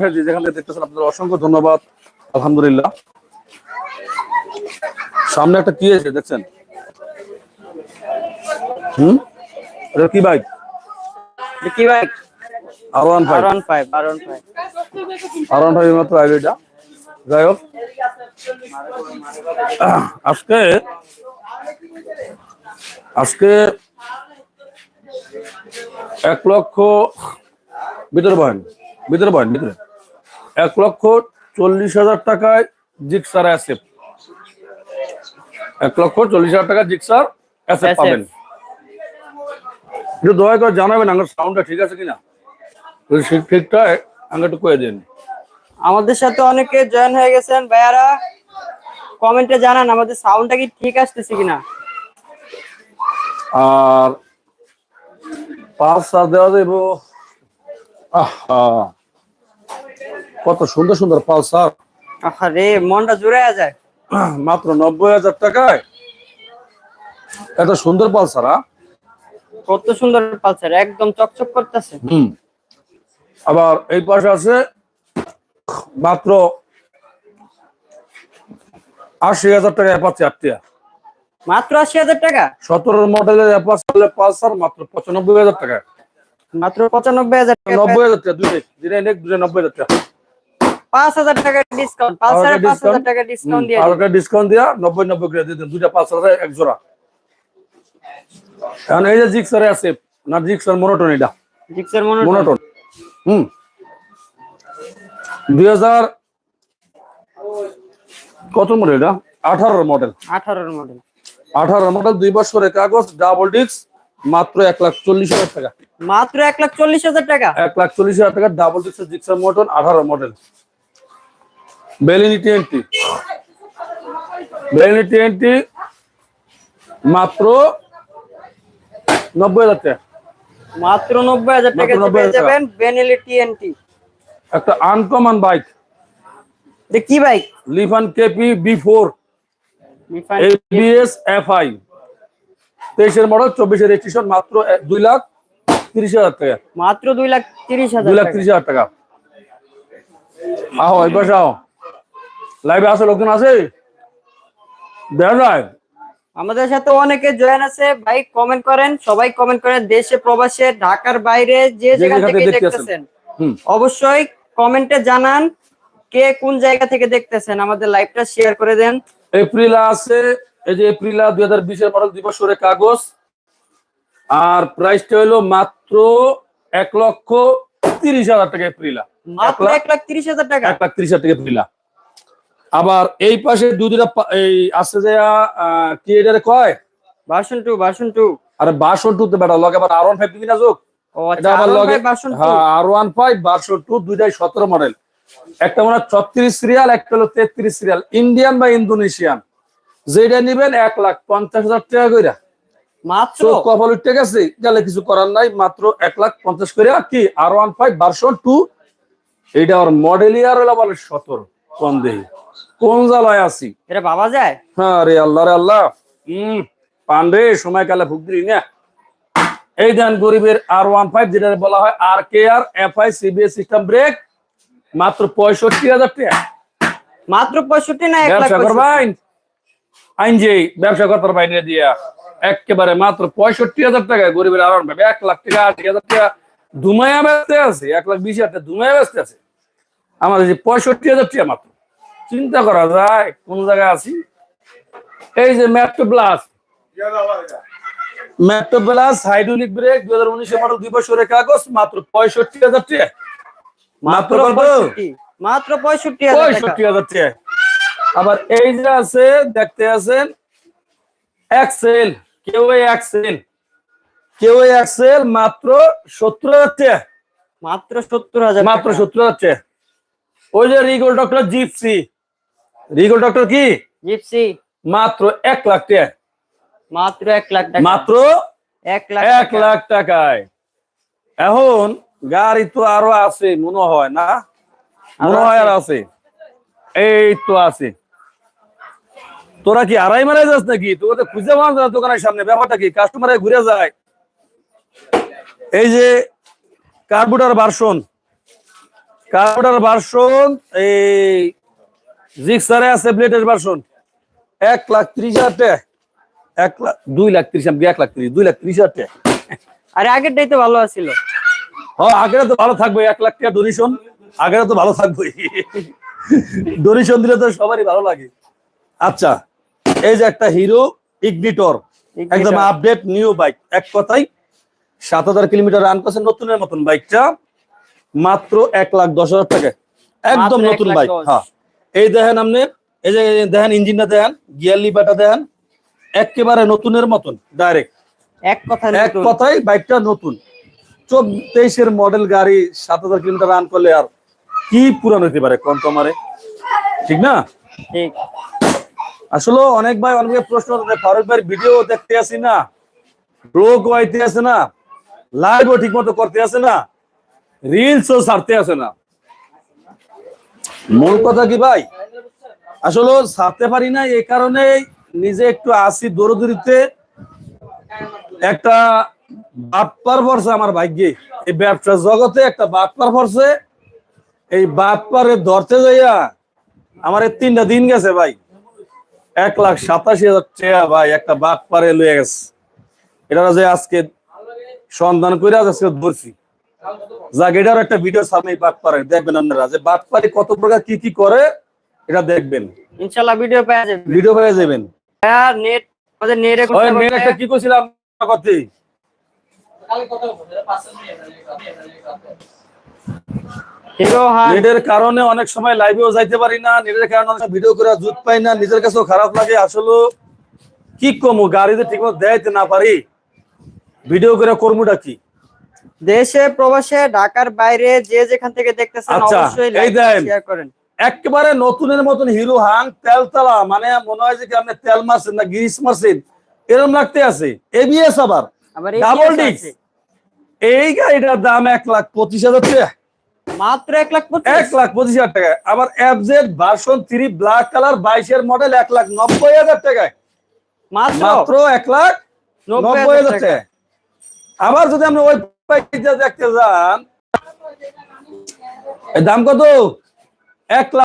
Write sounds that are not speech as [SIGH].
হ্যাঁ, যে যেখান থেকে দেখতেছেন আপনাদের অসংখ্য ধন্যবাদ। আলহামদুলিল্লাহ। সামনে একটা কি আছে দেখছেন? হুম? এটা কি বাইক? কি R one five R one five R one five R one five মাত্র আইডিটা যাই হোক। আজকে আজকে এক লক্ষ ভিতরে বহেন ভিতরে বহেন ভিতরে। এক লক্ষ চল্লিশ হাজার টাকায় জিক্সার অ্যাসেপ। এক লক্ষ চল্লিশ হাজার টাকা জিক্সার অ্যাসেপ পাবেন। একটু দয়া করে জানাবেন আমার সাউন্ডটা ঠিক আছে কিনা? যদি ঠিক ঠিকঠাক আমাকে একটু করে দিন। আমাদের সাথে অনেকে জয়েন হয়ে গেছেন। ভাইয়ারা কমেন্টে জানান আমাদের সাউন্ডটা কি ঠিক আসতেছে কিনা। আর পাঁচ চার দেওয়া যাইব। আহা। কত সুন্দর সুন্দর পালসার আরে মনটা জুড়ে যায়। [CLEARS THROAT] মাত্র নব্বই হাজার টাকায়। এত সুন্দর পালসার? কত সুন্দর পালসার একদম চকচক করতেছে। হুম। আবার এই পাশে আছে মাত্র আশি হাজার টাকা অ্যাপাচি আটটিয়া মাত্র আশি হাজার টাকা? সতেরো মডেলের অ্যাপাচি পালসার মাত্র পঁচানব্বই হাজার টাকা মাত্র পঁচানব্বই হাজার টাকা নব্বই হাজার টাকা নেক দুইটা নব্বই হাজার টাকা। পাঁচ হাজার টাকা ডিসকাউন্ট পালসারে পাঁচ হাজার টাকা ডিসকাউন্ট দিয়ে হালকা ডিসকাউন্ট দিয়া নব্বই নব্বই করে দিয়ে দুইটা পাঁচ হাজার এক জোড়া। এখন এই যে জিক্সারে আছে না জিক্সার মনোটন এটা। জিক্সের মনোটন হুম। দুই হাজার কত মডেল এটা? আঠারোর মডেল আঠারোর মডেল আঠারো মডেল দুই বছরের কাগজ ডাবল ডিস্ক মাত্র এক লাখ চল্লিশ হাজার টাকা। মাত্র এক লাখ চল্লিশ হাজার টাকা? এক লাখ চল্লিশ হাজার টাকা ডাবল ডিস্কের জিক্সার মোটন আঠারো মডেল বেলিনি টিএনটি। বেলিনি টিএনটি মাত্র নব্বই হাজার টাকা। মাত্র নব্বই হাজার টাকা মাত্র 90,000 পেয়ে। যাবেন বেনেলি টিএনটি। একটা আনকমন বাইক কি bike Lifan KP B four. ABS FI. তেইশের মডেল চব্বিশের রেজিস্ট্রেশন মাত্র দুই লাখ তিরিশ হাজার টাকা। মাত্র দুই লাখ তিরিশ হাজার দুই লাখ। তিরিশ হাজার টাকা। আহো পাশে আহো লাইভে আসে লোকজন আছে? দেখা যায়? আমাদের সাথে অনেকে জয়েন আছে ভাই কমেন্ট করেন সবাই কমেন্ট করেন দেশে প্রবাসে ঢাকার বাইরে যে জায়গা যেখান থেকে দেখতেছেন। অবশ্যই কমেন্টে জানান কে কোন জায়গা থেকে দেখতেছেন আমাদের লাইভটা শেয়ার করে দেন। এপ্রিলা আছে এই যে এপ্রিলা দুই হাজার বিশের মডেল দুই বছরের কাগজ। আর প্রাইসটা হলো মাত্র এক লক্ষ তিরিশ হাজার টাকা এপ্রিলা এক লাখ তিরিশ হাজার টাকা। এক লাখ তিরিশ হাজার টাকা এপ্রিলা আবার এই পাশে দুই দুটা এই আছে যে কি এটারে কয়? ভার্সন টু ভার্সন টু আরে বাসন টু তো বেটা লগে আবার আর ওয়ান ফাইভ কিনা যোগ? ও এটা আচ্ছা ভার্সন হ্যাঁ দুইটাই সতেরো মডেল একটা মনে হয় ছত্রিশ সিরিয়াল একটা হলো তেত্রিশ সিরিয়াল ইন্ডিয়ান বা ইন্দোনেশিয়ান যেটা নিবেন এক লাখ পঞ্চাশ হাজার টাকা কইরা। মাত্র? কপাল উঠতে গেছে গেলে কিছু করার নাই মাত্র এক লাখ পঞ্চাশ করে কি R one five version two এইটা আর মডেল ইয়ার হলো বলে সতেরো। কোন দেহি? কোন জ্বালায় আছি? এটা ভাবা যায়। হ্যাঁ রে আল্লাহ রে আল্লাহ। হম। পান্ডে সময় কালে ভুগ দিলি না। এই দেন গরিবের আর ওয়ান ফাইভ যেটা বলা হয় R K R F I CBS system brake মাত্র পঁয়ষট্টি হাজার টাকা। মাত্র পঁয়ষট্টি না ব্যবসা? করবেন আইন যে ব্যবসা করতে বাইরে দিয়া। একেবারে মাত্র পঁয়ষট্টি হাজার টাকা গরিবের আর ভাবে এক লাখ টাকা আশি হাজার টাকা। ধুমাইয়া ব্যস্ত আছে এক লাখ বিশ হাজার টাকা ধুমাইয়া ব্যস্ত আছে। আমাদের যে পঁয়ষট্টি হাজার টাকা মাত্র। চিন্তা করা যায় কোন জায়গায় আছি? এই যে ম্যাপটো প্লাস ম্যাপটো প্লাস হাইড্রোলিক ব্রেক দুই হাজার উনিশের মডেল দুই বছরের কাগজ মাত্র পঁয়ষট্টি হাজার টাকা। মাত্র মাত্র পঁয়ষট্টি। পঁয়ষট্টি হাজার টাকা। আবার এই যে আছে দেখতে আছেন এক্সেল কেউ এক্সেল কেউ এক্সেল মাত্র সত্তর হাজার টাকা। মাত্র সত্তর হাজার মাত্র সত্তর হাজার টাকা। ওই যে রিগোল ডক্টর জিপসি রিগোল ডক্টর কি? জিপসি। মাত্র এক লাখ টাকা। মাত্র এক লাখ টাকা। মাত্র এক লাখ এক লাখ টাকায়। এখন গাড়ি তো আরও আছে মনে হয় না? মনে হয় আর আছে? এই তো আছে। তোরা কি আড়াই মারাই যাস নাকি? তোকে তো খুঁজে পাওয়া যায় না দোকানের সামনে। ব্যাপারটা কি? কাস্টমারে ঘুরে যায়। এই যে কার্বুটার ভার্সন কার্বোটার ভার্সন এই জিক্সারে আছে ব্লেডের ভার্সন এক লাখ ত্রিশ হাজার টাকা। এক লাখ দুই লাখ ত্রিশ আমি এক লাখ ত্রিশ দুই লাখ ত্রিশ হাজার টাকা। আরে আগেরটাই তো ভালো আছিল। হ্যাঁ আগেরা তো ভালো থাকবে এক লাখ টাকা ডোনেশন আগেরা তো ভালো থাকবে। ডোনেশন দিলে তো সবারই ভালো লাগে। আচ্ছা এই যে একটা হিরো ইগনিটর। একদম আপডেট নিউ বাইক এক কথাই সাত হাজার কিলোমিটার রান করছে নতুনের মতন বাইকটা মাত্র এক লাখ দশ হাজার টাকা একদম নতুন বাইক হ্যাঁ। এই দেখেন আপনি এই যে দেখেন ইঞ্জিনটা দেখেন গিয়ার লিভারটা দেখেন একেবারে নতুনের মতন ডাইরেক্ট এক কথা এক কথাই বাইকটা নতুন। চব্বিশের মডেল গাড়ি সাত হাজার কিলোমিটার রান করলে আর কি পুরান হইতে পারে কম তোমারে? ঠিক না? ঠিক। আসলে অনেক ভাই অনেকে প্রশ্ন ফারুক ভাই ভিডিও দেখতে আসি না ব্লগ আইতে আসে না লাইভও ঠিক মতো করতে আসে না রিলসও ছাড়তে আসে না। মূল কথা কি ভাই? আসলে ছাড়তে পারি না এই কারণে নিজে একটু আসি দৌড়দৌড়িতে। একটা বাটপার পড়ছে আমার ভাগ্যে। এই ব্যবসা জগতে একটা বাটপার পড়ছে এই বাটপারে ধরতে যাইয়া আমার এই তিনটা দিন গেছে ভাই। এক লাখ সাতাশি হাজার টাকা ভাই একটা বাঘ পারে লয়ে গেছে। এটা যে আজকে সন্ধান করে আজকে ধরছি। যাক এটার একটা ভিডিও সামনে বাঘ পারে দেখবেন আপনারা যে বাঘ পারি কত প্রকার কি কি করে এটা দেখবেন। ইনশাআল্লাহ ভিডিও পেয়ে যাবে ভিডিও হয়ে যাবেন। হ্যাঁ নেট আমাদের নেটে ওই একটা কি নেটের কারণে অনেক সময় লাইভেও যাইতে পারি না নেটের কারণে অনেক ভিডিও করে জুত পাই না নিজের কাছেও খারাপ লাগে। আসলে কি কমু গাড়িতে ঠিকমতো দেখাইতে না পারি। ভিডিও করে কর্মটা কি? দেশে প্রবাসে ঢাকার বাইরে যে যেখান থেকে দেখতেছেন আচ্ছা, অবশ্যই লাইক শেয়ার করেন। একেবারে নতুনের মতন হিরো হাং তেলতলা মানে মনে হয় যে কি আপনি তেল মারছেন না গ্রিস মারছেন এরকম লাগতে আছে। এবিএস আবার ডাবল ডিস্ক এই গাড়িটার দাম এক লাখ পঁচিশ হাজার টাকা। মাত্র এক লাখ এক লাখ পঁচিশ হাজার টাকা। আবার FZ version three black colour বাইশের মডেল এক লাখ নব্বই হাজার টাকায় মাত্র? মাত্র এক লাখ নব্বই হাজার টাকা। আবার যদি আমরা ওই দেখতে যান। দাম কত? এক লাখ